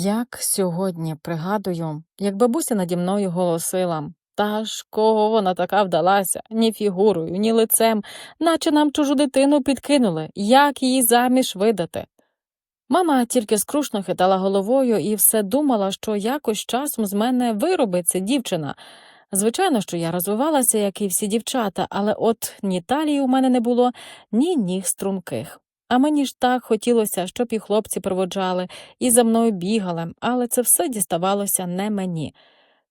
Як сьогодні пригадую, як бабуся наді мною голосила. Та ж кого вона така вдалася, ні фігурою, ні лицем, наче нам чужу дитину підкинули, як її заміж видати. Мама тільки скрушно хитала головою і все думала, що якось часом з мене виробиться дівчина. Звичайно, що я розвивалася, як і всі дівчата, але от ні талії у мене не було, ні ніг струнких. А мені ж так хотілося, щоб і хлопці проводжали, і за мною бігали, але це все діставалося не мені.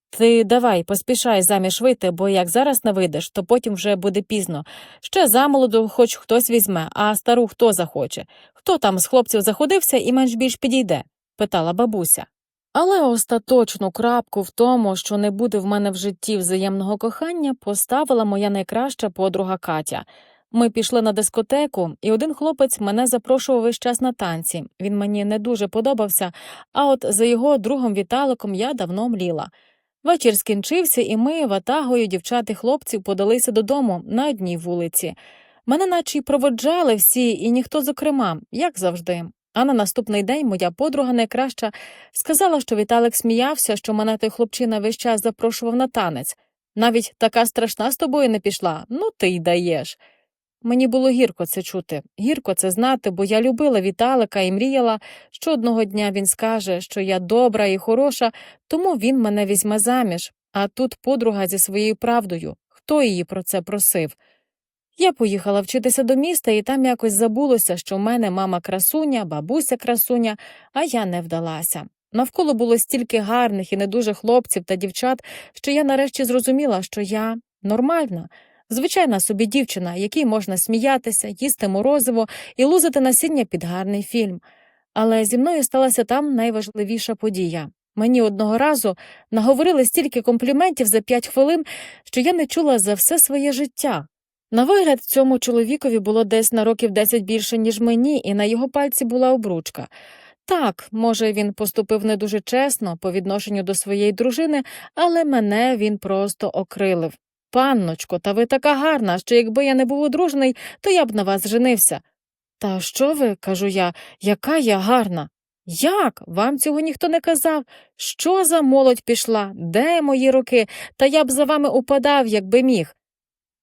Ти давай, поспішай заміж вийти, бо як зараз не вийдеш, то потім вже буде пізно. Ще замолоду хоч хтось візьме, а стару хто захоче. Хто там з хлопців заходився і менш більш підійде? питала бабуся. Але остаточну крапку в тому, що не буде в мене в житті взаємного кохання, поставила моя найкраща подруга Катя. Ми пішли на дискотеку, і один хлопець мене запрошував весь час на танці. Він мені не дуже подобався, а от за його другом Віталиком я давно мліла. Вечір скінчився, і ми, ватагою дівчат і хлопців, подалися додому на одній вулиці. Мене наче й проводжали всі, і ніхто зокрема, як завжди. А на наступний день моя подруга найкраща сказала, що Віталик сміявся, що мене той хлопчина весь час запрошував на танець. Навіть така страшна з тобою не пішла, ну ти й даєш. Мені було гірко це чути, гірко це знати, бо я любила Віталика і мріяла, що одного дня він скаже, що я добра і хороша, тому він мене візьме заміж, а тут подруга зі своєю правдою. Хто її про це просив? Я поїхала вчитися до міста, і там якось забулося, що в мене мама красуня, бабуся красуня, а я не вдалася. Навколо було стільки гарних і не дуже хлопців та дівчат, що я нарешті зрозуміла, що я нормальна. Звичайна собі дівчина, якій можна сміятися, їсти морозиво і лузити насіння під гарний фільм. Але зі мною сталася там найважливіша подія. Мені одного разу наговорили стільки компліментів за п'ять хвилин, що я не чула за все своє життя. На вигляд цьому чоловікові було десь на років десять більше, ніж мені, і на його пальці була обручка. Так, може, він поступив не дуже чесно по відношенню до своєї дружини, але мене він просто окрилив. Панночко, та ви така гарна, що якби я не був одружений, то я б на вас женився. Та що ви, кажу я, яка я гарна? Як? Вам цього ніхто не казав? Що за молодь пішла? Де мої руки? Та я б за вами упадав, якби міг.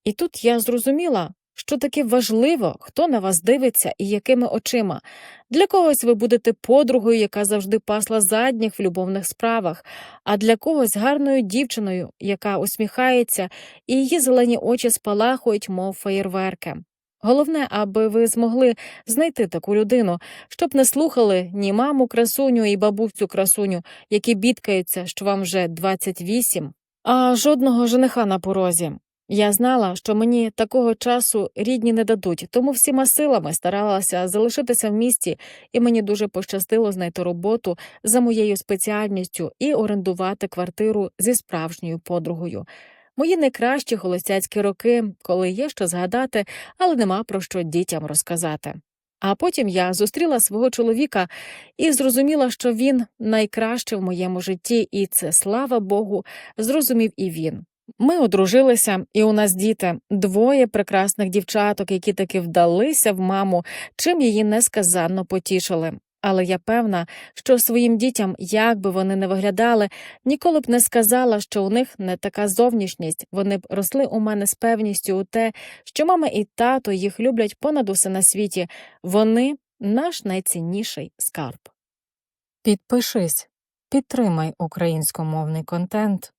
І тут я зрозуміла, що таки важливо, хто на вас дивиться і якими очима. Для когось ви будете подругою, яка завжди пасла задніх в любовних справах, а для когось гарною дівчиною, яка усміхається, і її зелені очі спалахують, мов феєрверки. Головне, аби ви змогли знайти таку людину, щоб не слухали ні маму красуню і бабусю красуню, які бідкаються, що вам вже 28, а жодного жениха на порозі. Я знала, що мені такого часу рідні не дадуть, тому всіма силами старалася залишитися в місті, і мені дуже пощастило знайти роботу за моєю спеціальністю і орендувати квартиру зі справжньою подругою. Мої найкращі холостяцькі роки, коли є що згадати, але нема про що дітям розказати. А потім я зустріла свого чоловіка і зрозуміла, що він найкраще в моєму житті, і це, слава Богу, зрозумів і він. Ми одружилися, і у нас діти двоє прекрасних дівчаток, які таки вдалися в маму, чим її несказанно потішили. Але я певна, що своїм дітям, як би вони не виглядали, ніколи б не сказала, що у них не така зовнішність. Вони б росли у мене з певністю у те, що мама і тато їх люблять понад усе на світі. Вони наш найцінніший скарб. Підпишись, підтримай українськомовний контент.